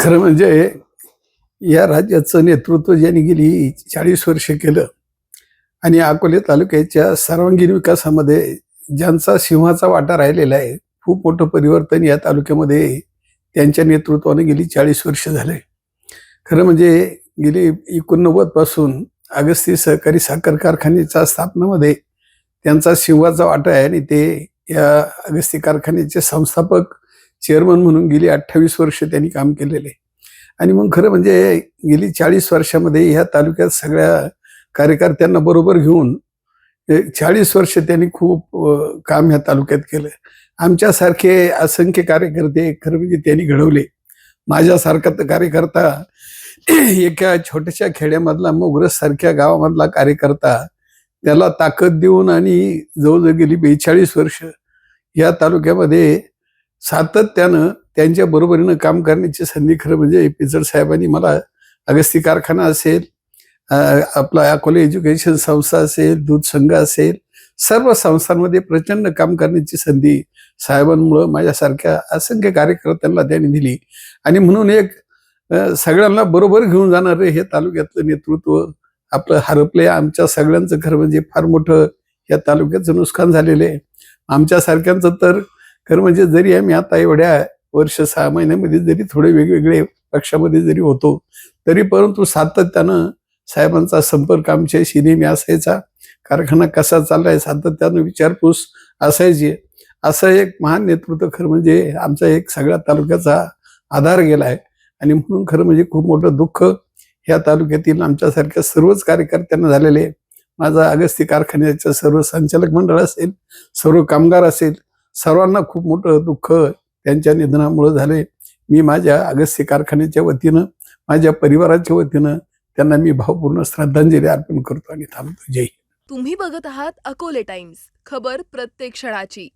खरं म्हणजे या राज्याचं नेतृत्व ज्यांनी गेली चाळीस वर्ष केलं आणि अकोले तालुक्याच्या सर्वांगीण विकासामध्ये ज्यांचा सिंहाचा वाटा राहिलेला आहे खूप मोठं परिवर्तन या तालुक्यामध्ये त्यांच्या नेतृत्वाने गेली चाळीस वर्ष झाले. खरं म्हणजे गेली एकोणनव्वदपासून अगस्ती सहकारी साखर कारखान्याच्या स्थापनामध्ये त्यांचा सिंहाचा वाटा आहे आणि ते या अगस्ती कारखान्याचे संस्थापक चेअरमन म्हणून गेली अठ्ठावीस वर्ष त्यांनी काम केलेले. आणि मग खरं म्हणजे गेली चाळीस वर्षामध्ये ह्या तालुक्यात सगळ्या कार्यकर्त्यांना बरोबर घेऊन चाळीस वर्ष त्यांनी खूप काम ह्या तालुक्यात केलं. आमच्यासारखे असंख्य कार्यकर्ते खरं म्हणजे त्यांनी घडवले. माझ्यासारखा तर कार्यकर्ता एका छोट्याशा खेड्यामधला मोगरस सारख्या गावामधला कार्यकर्ता त्याला ताकद देऊन आणि जवळजवळ गेली बेचाळीस वर्ष या तालुक्यामध्ये सातत्यानं त्यांच्या बरोबरीनं काम करण्याची संधी खरं म्हणजे पिचड साहेबांनी मला अगस्ती कारखाना असेल आपला अकोले एज्युकेशन संस्था असेल दूध संघ असेल सर्व संस्थांमध्ये प्रचंड काम करण्याची संधी साहेबांमुळं माझ्यासारख्या असंख्य कार्यकर्त्यांना त्यांनी दिली. आणि म्हणून एक सगळ्यांना बरोबर घेऊन जाणारे हे तालुक्यातलं नेतृत्व आपलं हरपले आमच्या सगळ्यांचं खरं म्हणजे फार मोठं या तालुक्याचं नुकसान झालेलं आहे. आमच्यासारख्यांचं तर खरं म्हणजे जरी आम्ही आता एवढ्या वर्ष सहा महिन्यामध्ये जरी थोडे वेगवेगळे पक्षामध्ये जरी होतो तरी परंतु सातत्यानं साहेबांचा संपर्क आमच्याशी नेहमी असायचा. कारखाना कसा चाललाय सातत्यानं विचारपूस असायची. असं एक महान नेतृत्व खरं म्हणजे आमचा एक सगळ्या तालुक्याचा आधार गेला आहे आणि म्हणून खरं म्हणजे खूप मोठं दुःख या तालुक्यातील आमच्यासारख्या सर्वच कार्यकर्त्यांना झालेले आहे. माझा अगस्ती कारखान्याचं सर्व संचालक मंडळ असेल सर्व कामगार असेल सर्वांना खूप मोठं दुःख त्यांच्या निधनामुळे झाले. मी माझ्या अगस्त्य कारखान्याच्या वतीनं माझ्या परिवाराच्या वतीनं त्यांना मी भावपूर्ण श्रद्धांजली अर्पण करतो आणि थांबतो. जय तुम्ही बघत आहात अकोले टाइम्स. खबर प्रत्येक क्षणाची.